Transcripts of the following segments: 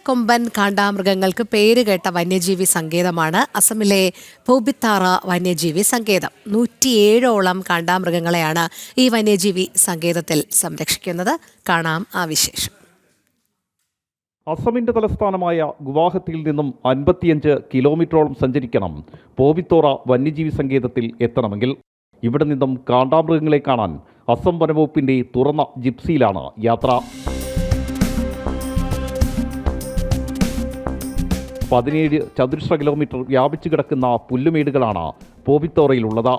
ഒറ്റക്കൊമ്പൻ കാണ്ടാമൃഗങ്ങൾക്ക് പേരുകേട്ട വന്യജീവി സങ്കേതമാണ് അസമിലെ പൂബിത്താറ വന്യജീവി സങ്കേതം. നൂറ്റിയേഴോളം കാണ്ടാമൃഗങ്ങളെയാണ് ഈ വന്യജീവി സങ്കേതത്തിൽ സംരക്ഷിക്കുന്നത്. കാണാം ആ വിശേഷം. അസമിന്റെ തലസ്ഥാനമായ ഗുവാഹത്തിയിൽ നിന്നും അൻപത്തിയഞ്ച് കിലോമീറ്ററോളം സഞ്ചരിക്കണം പോവിത്തോറ വന്യജീവി സങ്കേതത്തിൽ എത്തണമെങ്കിൽ. ഇവിടെ നിന്നും കാണ്ടാമൃഗങ്ങളെ കാണാൻ അസം വനവകുപ്പിന്റെ തുറന്ന ജിപ്സിയിലാണ് യാത്ര. പതിനേഴ് ചതുരശ്ര കിലോമീറ്റർ വ്യാപിച്ചു കിടക്കുന്ന പുല്ലുമേടുകളാണ് പോവിത്തോറയിലുള്ളത്.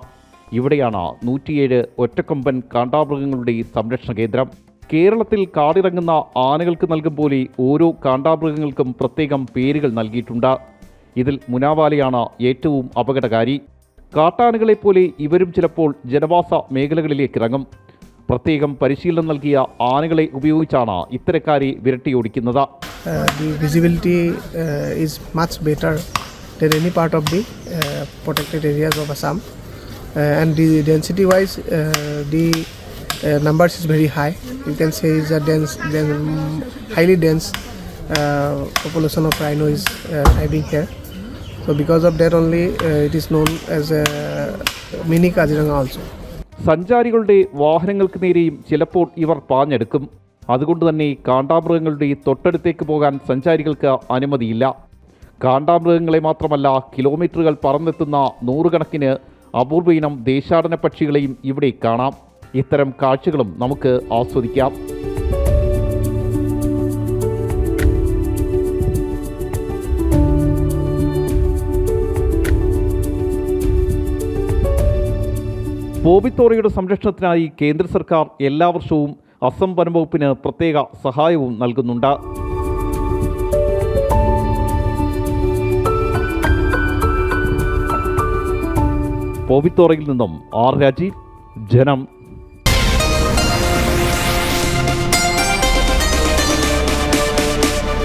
ഇവിടെയാണ് നൂറ്റിയേഴ് ഒറ്റക്കൊമ്പൻ കാണ്ടാമൃഗങ്ങളുടെ സംരക്ഷണ കേന്ദ്രം. കേരളത്തിൽ കാടിറങ്ങുന്ന ആനകൾക്ക് നൽകും പോലെ ഓരോ കാണ്ടാമൃഗങ്ങൾക്കും പ്രത്യേകം പേരുകൾ നൽകിയിട്ടുണ്ട്. ഇതിൽ മുനാവാലയാണ് ഏറ്റവും അപകടകാരി. കാട്ടാനകളെ പോലെ ഇവരും ചിലപ്പോൾ ജനവാസ മേഖലകളിലേക്ക് ഇറങ്ങും. പ്രത്യേകം പരിശീലനം നൽകിയ ആനകളെ ഉപയോഗിച്ചാണ് ഇത്തരക്കാരെ വിരട്ടിയോടിക്കുന്നത്. The visibility uh, is much better than any part of the uh, protected areas of Assam. Uh, and the density wise, uh, the uh, numbers is very high. You can say it's a dense, dense highly dense uh, population of rhino is uh, thriving here. So because of that only, uh, it is known as a mini Kaziranga also. സഞ്ചാരികളുടെ വാഹനങ്ങൾക്ക് നേരെയും ചിലപ്പോൾ ഇവർ പാഞ്ഞെടുക്കും അതുകൊണ്ട് തന്നെ കാണ്ടാമൃഗങ്ങളുടെ ഈ തൊട്ടടുത്തേക്ക് പോകാൻ സഞ്ചാരികൾക്ക് അനുമതിയില്ല. കാണ്ടാമൃഗങ്ങളെ മാത്രമല്ല കിലോമീറ്ററുകൾ പറന്നെത്തുന്ന നൂറുകണക്കിന് അപൂർവ ഇനം ദേശാടന പക്ഷികളെയും ഇവിടെ കാണാം. ഇത്തരം കാഴ്ചകളും നമുക്ക് ആസ്വദിക്കാം. ബോബിത്തോറയുടെ സംരക്ഷണത്തിനായി കേന്ദ്ര സർക്കാർ എല്ലാ വർഷവും അസം വനംവകുപ്പിന് പ്രത്യേക സഹായവും നൽകുന്നുണ്ട്. പോവിത്തോറയിൽ നിന്നും ആർ രാജീവ് ജനം